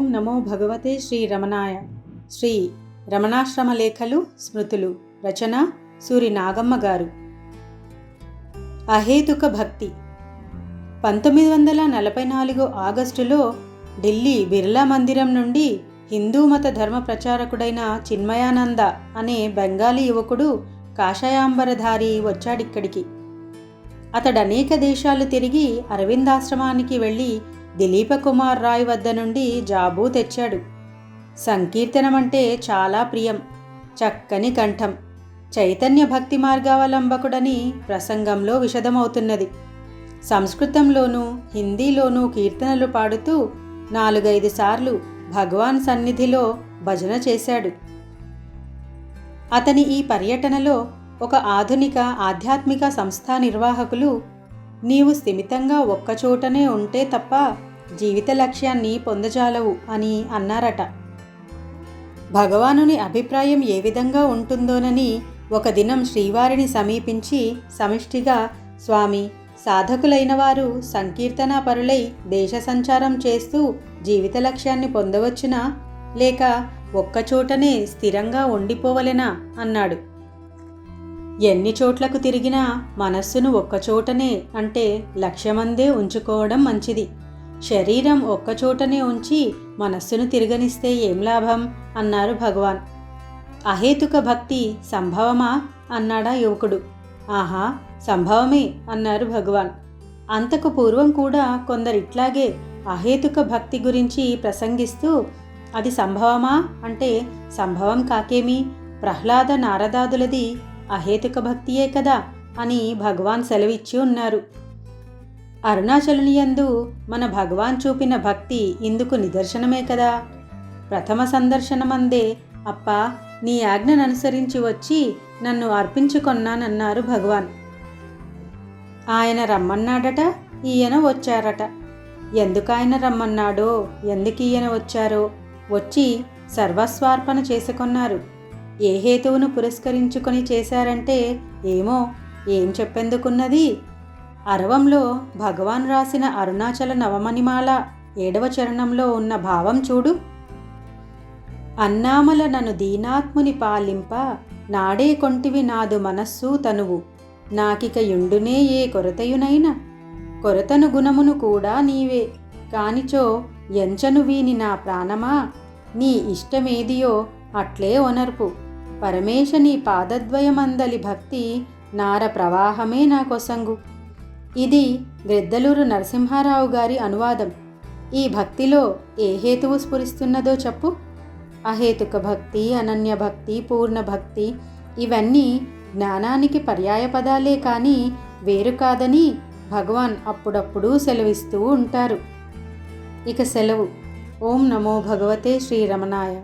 ఓం నమో భగవతే శ్రీ రమణాయ శ్రీ రమణాశ్రమ లేఖలు స్మృతులు రచన సూరి నాగమ్మ గారు. అహేతుక భక్తి. పంతొమ్మిది వందల నలభై నాలుగు ఆగస్టులో ఢిల్లీ బిర్లా మందిరం నుండి హిందూ మత ధర్మ ప్రచారకుడైన చిన్మయానంద అనే బెంగాలీ యువకుడు కాషాయాంబరధారి వచ్చాడిక్కడికి. అతడు అనేక దేశాలు తిరిగి అరవిందాశ్రమానికి వెళ్ళి దిలీపకుమార్ రాయ్ వద్ద నుండి జాబు తెచ్చాడు. సంకీర్తనం అంటే చాలా ప్రియం చక్కని కంఠం చైతన్య భక్తి మార్గావలంబకుడని ప్రసంగంలో విషదమవుతున్నది. సంస్కృతంలోనూ హిందీలోనూ కీర్తనలు పాడుతూ నాలుగైదు సార్లు భగవాన్ సన్నిధిలో భజన చేశాడు. అతని ఈ పర్యటనలో ఒక ఆధునిక ఆధ్యాత్మిక సంస్థా నిర్వాహకులు నీవు స్థిమితంగా ఒక్కచోటనే ఉంటే తప్ప జీవిత లక్ష్యాన్ని పొందజాలవు అని అన్నారట. భగవానుని అభిప్రాయం ఏ విధంగా ఉంటుందోనని ఒక దినం శ్రీవారిని సమీపించి సమిష్టిగా స్వామి సాధకులైన వారు సంకీర్తనా పరులై దేశ సంచారం చేస్తూ జీవిత లక్ష్యాన్ని పొందవచ్చునా? లేక ఒక్కచోటనే స్థిరంగా ఉండిపోవలెనా? అన్నాడు. ఎన్ని చోట్లకు తిరిగినా మనస్సును ఒక్కచోటనే అంటే లక్ష్యమందే ఉంచుకోవడం మంచిది. శరీరం ఒక్కచోటనే ఉంచి మనస్సును తిరగనిస్తే ఏం లాభం? అన్నారు భగవాన్. అహేతుక భక్తి సంభవమా? అన్నాడా యువకుడు. ఆహా సంభవమే అన్నారు భగవాన్. అంతకు పూర్వం కూడా కొందరిట్లాగే అహేతుక భక్తి గురించి ప్రసంగిస్తూ అది సంభవమా? అంటే సంభవం కాకేమి? ప్రహ్లాద నారదాదులది అహేతుక భక్తియే కదా అని భగవాన్ సెలవిచ్చి ఉన్నారు. అరుణాచలునియందు మన భగవాన్ చూపిన భక్తి ఇందుకు నిదర్శనమే కదా. ప్రథమ సందర్శనమందే అప్ప నీ ఆజ్ఞను అనుసరించి వచ్చి నన్ను అర్పించుకొన్నానన్నారు భగవాన్. ఆయన రమ్మన్నాడట ఈయన వచ్చారట. ఎందుకు ఆయన రమ్మన్నాడో ఎందుకు ఈయన వచ్చారో వచ్చి సర్వస్వార్పణ చేసుకున్నారు. ఏ హేతువును పురస్కరించుకొని చేశారంటే ఏమో ఏం చెప్పెందుకున్నది? అరవంలో భగవాన్ రాసిన అరుణాచల నవమణిమాల ఏడవ చరణంలో ఉన్న భావం చూడు. అన్నామల నను దీనాత్ముని పాలింప నాడే కొంటివి నాదు మనస్సు తనువు. నాకిక యుండునే ఏ కొరతయునైన? కొరతను గుణమును కూడా నీవే. కానిచో ఎంచను వీని నా ప్రాణమా? నీ ఇష్టమేదియో అట్లే ఒనర్పు పరమేశ నీ పాదద్వయమందలి భక్తి నార ప్రవాహమే నా కొసంగు ఇది గ్రెద్దలూరు నరసింహారావు గారి అనువాదం. ఈ భక్తిలో ఏ హేతువు స్ఫురిస్తున్నదో చెప్పు. అహేతుక భక్తి అనన్య భక్తి పూర్ణ భక్తి ఇవన్నీ జ్ఞానానికి పర్యాయ పదాలే కానీ వేరు కాదని భగవాన్ అప్పుడప్పుడు సెలవిస్తూ ఉంటారు. ఇక సెలవు. ఓం నమో భగవతే శ్రీరమణాయ.